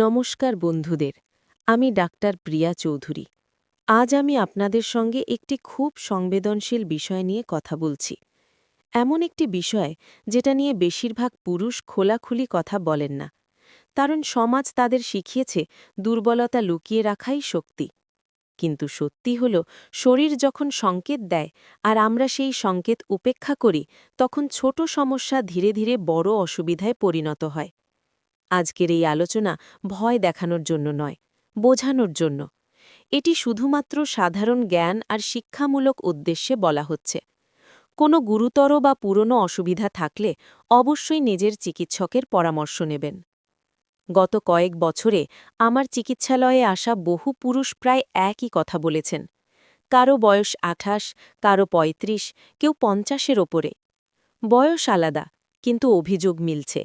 নমস্কার বন্ধুদের, আমি ডাক্তার প্রিয়া চৌধুরী। আজ আমি আপনাদের সঙ্গে একটি খুব সংবেদনশীল বিষয় নিয়ে কথা বলছি। এমন একটি বিষয় যেটা নিয়ে বেশিরভাগ পুরুষ খোলাখুলি কথা বলেন না, কারণ সমাজ তাদের শিখিয়েছে দুর্বলতা লুকিয়ে রাখাই শক্তি। কিন্তু সত্যি হল, শরীর যখন সংকেত দেয় আর আমরা সেই সংকেত উপেক্ষা করি, তখন ছোট সমস্যা ধীরে ধীরে বড় অসুবিধায় পরিণত হয়। আজকের এই আলোচনা ভয় দেখানোর জন্য নয়, বোঝানোর জন্য। এটি শুধুমাত্র সাধারণ জ্ঞান আর শিক্ষামূলক উদ্দেশ্যে বলা হচ্ছে। কোনো গুরুতর বা পুরনো অসুবিধা থাকলে অবশ্যই নিজের চিকিৎসকের পরামর্শ নেবেন। গত কয়েক বছরে আমার চিকিৎসালয়ে আসা বহু পুরুষ প্রায় একই কথা বলেছেন। কারও বয়স আঠাশ, কারও ৩৫ কেউ পঞ্চাশের ওপরে। বয়স আলাদা, কিন্তু অভিযোগ মিলছে।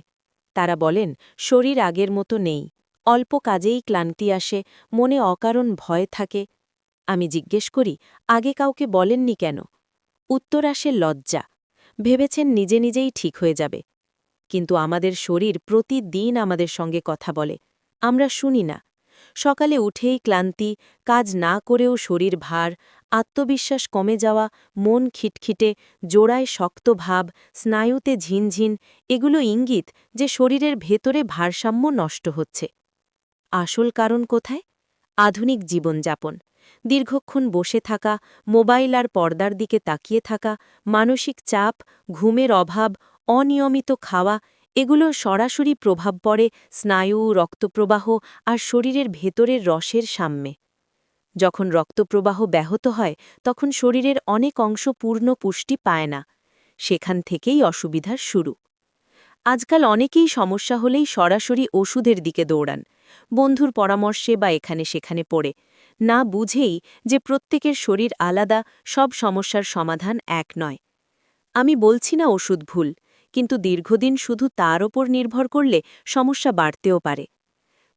তারা বলেন, শরীর আগের মতো নেই। অল্প কাজেই ক্লান্তি আসে, মনে অকারণ ভয় থাকে। আমি জিজ্ঞেস করি, আগে কাউকে বলেননি কেন? উত্তর আসে, লজ্জা। ভেবেছেন নিজে নিজেই ঠিক হয়ে যাবে। কিন্তু আমাদের শরীর প্রতিদিন আমাদের সঙ্গে কথা বলে। আমরা শুনি না। সকালে উঠেই ক্লান্তি, কাজ না করেও শরীর ভার, আত্মবিশ্বাস কমে যাওয়া, মন খিটখিটে, জোড়ায় শক্ত ভাব, স্নায়ুতে ঝিনঝিন, এগুলো ইঙ্গিত যে শরীরের ভেতরে ভারসাম্য নষ্ট হচ্ছে। আসল কারণ কোথায়? আধুনিক জীবনযাপন। দীর্ঘক্ষণ বসে থাকা, মোবাইল আর পর্দার দিকে তাকিয়ে থাকা, মানসিক চাপ, ঘুমের অভাব, অনিয়মিত খাওয়া এগুলো সরাসরি প্রভাব পড়ে স্নায়ু, রক্তপ্রবাহ আর শরীরের ভেতরের রসের সাম্যে যখন রক্তপ্রবাহ ব্যাহত হয়, তখন শরীরের অনেক অংশ পূর্ণ পুষ্টি পায় না। সেখান থেকেই অসুবিধার শুরু। আজকাল অনেকেই সমস্যা হলেই সরাসরি ওষুধের দিকে দৌড়ান। বন্ধুর পরামর্শে বা এখানে সেখানে পড়ে। না বুঝেই যে প্রত্যেকের শরীর আলাদা, সব সমস্যার সমাধান এক নয়। আমি বলছি না ওষুধ ভুল। কিন্তু দীর্ঘদিন শুধু তার ওপর নির্ভর করলে সমস্যা বাড়তেও পারে।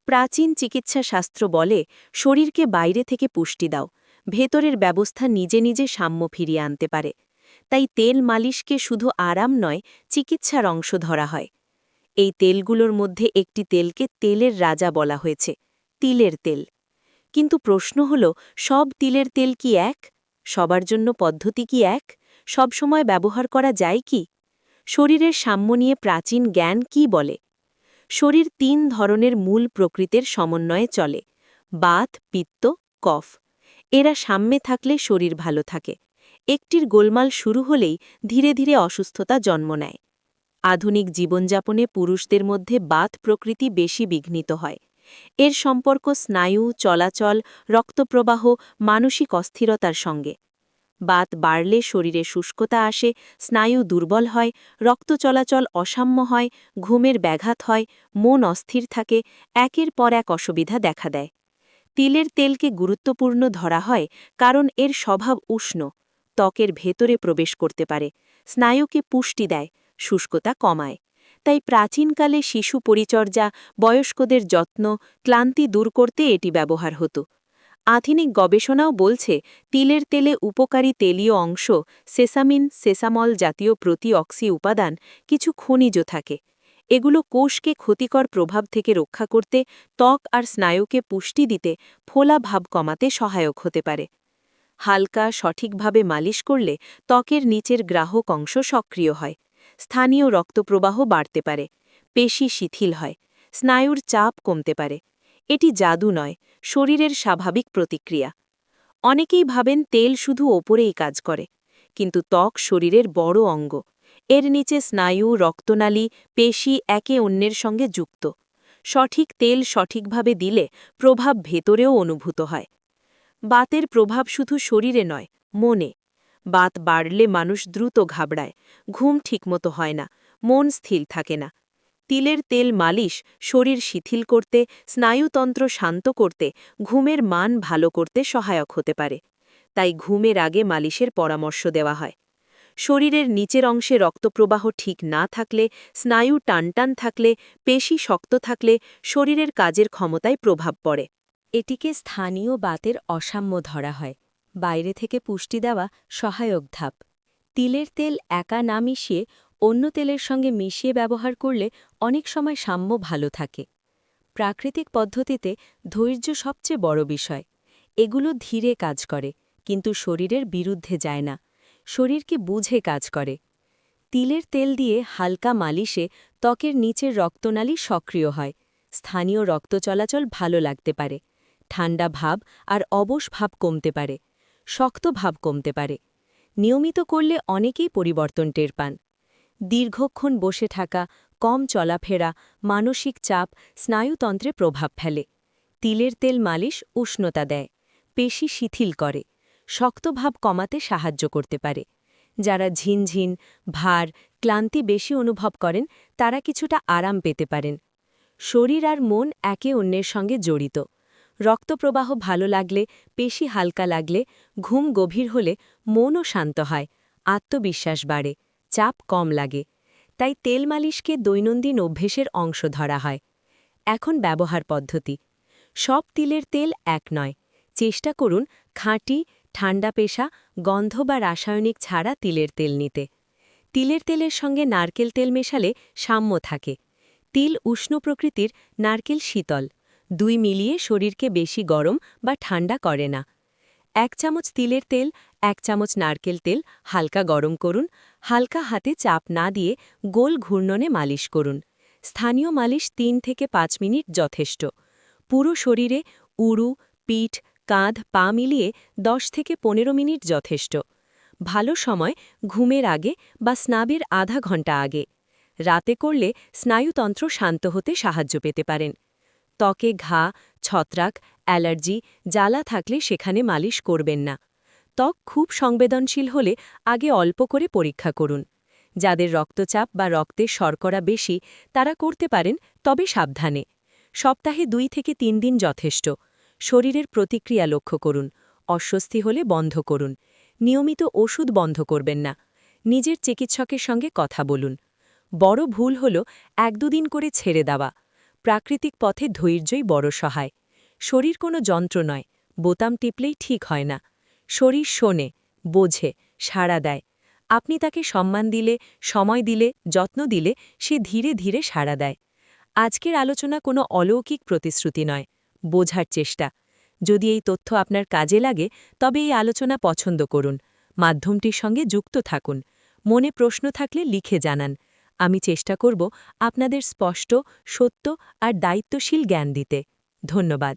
প্রাচীন চিকিৎসা শাস্ত্র বলে, শরীরকে বাইরে থেকে পুষ্টি দাও, ভেতরের ব্যবস্থা নিজে নিজে সাম্য ফিরিয়ে আনতে পারে। তাই তেল মালিশকে শুধু আরাম নয়, চিকিৎসার অংশ ধরা হয়। এই তেলগুলোর মধ্যে একটি তেলকে তেলের রাজা বলা হয়েছে, তিলের তেল। কিন্তু প্রশ্ন হল, সব তিলের তেল কি এক? সবার জন্য পদ্ধতি কি এক? সবসময় ব্যবহার করা যায় কি? শরীরের সাম্য নিয়ে প্রাচীন জ্ঞান কি বলে? শরীর তিন ধরনের মূল প্রকৃতির সমন্বয়ে চলে, বাত, পিত্ত, কফ। এরা সাম্যে থাকলে শরীর ভালো থাকে। একটির গোলমাল শুরু হলেই ধীরে ধীরে অসুস্থতা জন্ম নেয়। আধুনিক জীবনযাপনে পুরুষদের মধ্যে বাত প্রকৃতি বেশি বিঘ্নিত হয়। এর সম্পর্ক স্নায়ু, চলাচল, রক্তপ্রবাহ, মানসিক অস্থিরতার সঙ্গে। বাত বাড়লে শরীরে শুষ্কতা আসে, স্নায়ু দুর্বল হয়, রক্ত চলাচল অসাম্য হয়, ঘুমের ব্যাঘাত হয়, মন অস্থির থাকে, একের পর এক অসুবিধা দেখা দেয়। তিলের তেলকে গুরুত্বপূর্ণ ধরা হয় কারণ এর স্বভাব উষ্ণ, ত্বকের ভেতরে প্রবেশ করতে পারে, স্নায়ুকে পুষ্টি দেয়, শুষ্কতা কমায়। তাই প্রাচীনকালে শিশু পরিচর্যা, বয়স্কদের যত্ন, ক্লান্তি দূর করতে এটি ব্যবহার হতো। আধুনিক গবেষণাও বলছে, তিলের তেলে উপকারী তেলীয় অংশ, সেসামিন, সেসামল জাতীয় প্রতিঅক্সি উপাদান, কিছু খনিজ থাকে। এগুলো কোষকে ক্ষতিকর প্রভাব থেকে রক্ষা করতে, ত্বক আর স্নায়ুকে পুষ্টি দিতে, ফোলা ভাব কমাতে সহায়ক হতে পারে। হালকা, সঠিকভাবে মালিশ করলে ত্বকের নিচের গ্রাহক অংশ সক্রিয় হয়। স্থানীয় রক্তপ্রবাহ বাড়তে পারে। পেশি শিথিল হয়। স্নায়ুর চাপ কমতে পারে। এটি জাদু নয়, শরীরের স্বাভাবিক প্রতিক্রিয়া। অনেকেই ভাবেন তেল শুধু ওপরেই কাজ করে, কিন্তু ত্বক শরীরের বড় অঙ্গ। এর নিচে স্নায়ু, রক্তনালী, পেশি একে অন্যের সঙ্গে যুক্ত। সঠিক তেল সঠিকভাবে দিলে প্রভাব ভেতরেও অনুভূত হয়। বাতের প্রভাব শুধু শরীরে নয়, মনে। বাত বাড়লে মানুষ দ্রুত ঘাবড়ায়, ঘুম ঠিকমতো হয় না, মন স্থির থাকে না। তিলের তেল মালিশ, শরীর শিথিল করতে, স্নায়ুতন্ত্র শান্ত করতে, ঘুমের মান ভালো করতে সহায়ক হতে পারে। তাই ঘুমের আগে মালিশের পরামর্শ দেওয়া হয়। শরীরের নিচের অংশে রক্তপ্রবাহ ঠিক না থাকলে, স্নায়ু টানটান থাকলে, পেশি শক্ত থাকলে শরীরের কাজের ক্ষমতায় প্রভাব পড়ে। এটিকে স্থানীয় বাতের অসাম্য ধরা হয়। বাইরে থেকে পুষ্টি দেওয়া সহায়ক ধাপ। তিলের তেল একা না মিশিয়ে অন্য তেলের সঙ্গে মিশিয়ে ব্যবহার করলে অনেক সময় সাম্য ভালো থাকে। প্রাকৃতিক পদ্ধতিতে ধৈর্য সবচেয়ে বড় বিষয়। এগুলো ধীরে কাজ করে, কিন্তু শরীরের বিরুদ্ধে যায় না। শরীরকে বুঝে কাজ করে। তিলের তেল দিয়ে হালকা মালিশে ত্বকের নিচের রক্তনালী সক্রিয় হয়। স্থানীয় রক্ত চলাচল ভালো লাগতে পারে। ঠান্ডা ভাব আর অবশ ভাব কমতে পারে। শক্ত ভাব কমতে পারে। নিয়মিত করলে অনেকেই পরিবর্তন টের পান। দীর্ঘক্ষণ বসে থাকা, কম চলাফেরা, মানসিক চাপ, স্নায়ুতন্ত্রে প্রভাব ফেলে। তিলের তেল মালিশ উষ্ণতা দেয়, পেশি শিথিল করে শক্তভাব কমাতে সাহায্য করতে পারে। যারা ঝিনঝিন, ভার, ক্লান্তি বেশি অনুভব করেন, তারা কিছুটা আরাম পেতে পারেন। শরীর আর মন একে অন্যের সঙ্গে জড়িত। রক্তপ্রবাহ ভালো লাগলে, পেশি হালকা লাগলে, ঘুম গভীর হলে মনও শান্ত হয়, আত্মবিশ্বাস বাড়ে। চাপ কম লাগে, তাই তেল মালিশকে দৈনন্দিন অভ্যেসের অংশ ধরা হয়। এখন ব্যবহার পদ্ধতি, সব তিলের তেল এক নয়, চেষ্টা করুন খাঁটি, ঠান্ডা পেশা, গন্ধ বা রাসায়নিক ছাড়া তিলের তেল নিতে। তিলের তেলের সঙ্গে নারকেল তেল মেশালে সাম্য থাকে। তিল উষ্ণ প্রকৃতির, নারকেল শীতল, দুই মিলিয়ে শরীরকে বেশি গরম বা ঠান্ডা করে না। এক চামচ তিলের তেল, এক চামচ নারকেল তেল হালকা গরম করুন হালকা হাতে চাপ না দিয়ে গোল ঘূর্ণনে মালিশ করুন। স্থানীয় মালিশ তিন থেকে পাঁচ মিনিট যথেষ্ট। পুরো শরীরে উড়ু পিঠ, কাঁধ, পা মিলিয়ে দশ থেকে পনেরো মিনিট যথেষ্ট। ভালো সময় ঘুমের আগে বা স্নাবের আধা ঘণ্টা আগে। রাতে করলে স্নায়ুতন্ত্র শান্ত হতে সাহায্য পেতে পারেন। ত্বকে ঘা, ছত্রাক, অ্যালার্জি, জ্বালা থাকলে সেখানে মালিশ করবেন না। ত্বক খুব সংবেদনশীল হলে আগে অল্প করে পরীক্ষা করুন। যাদের রক্তচাপ বা রক্তের শর্করা বেশি, তারা করতে পারেন, তবে সাবধানে। সপ্তাহে দুই থেকে তিন দিন যথেষ্ট। শরীরের প্রতিক্রিয়া লক্ষ্য করুন। অস্বস্তি হলে বন্ধ করুন। নিয়মিত ওষুধ বন্ধ করবেন না। নিজের চিকিৎসকের সঙ্গে কথা বলুন। বড় ভুল হল এক দুদিন করে ছেড়ে দেওয়া। প্রাকৃতিক পথে ধৈর্যই বড় সহায়। শরীর কোনো যন্ত্র নয়। বোতাম টিপলেই ঠিক হয় না। শরীর শোনে, বোঝে, সাড়া দেয়। আপনি তাকে সম্মান দিলে, সময় দিলে, যত্ন দিলে, সে ধীরে ধীরে সাড়া দেয়। আজকের আলোচনা কোনো অলৌকিক প্রতিশ্রুতি নয়, বোঝার চেষ্টা। যদি এই তথ্য আপনার কাজে লাগে, তবে এই আলোচনা পছন্দ করুন। মাধ্যমটির সঙ্গে যুক্ত থাকুন। মনে প্রশ্ন থাকলে লিখে জানান। আমি চেষ্টা করব আপনাদের স্পষ্ট, সত্য আর দায়িত্বশীল জ্ঞান দিতে। ধন্যবাদ।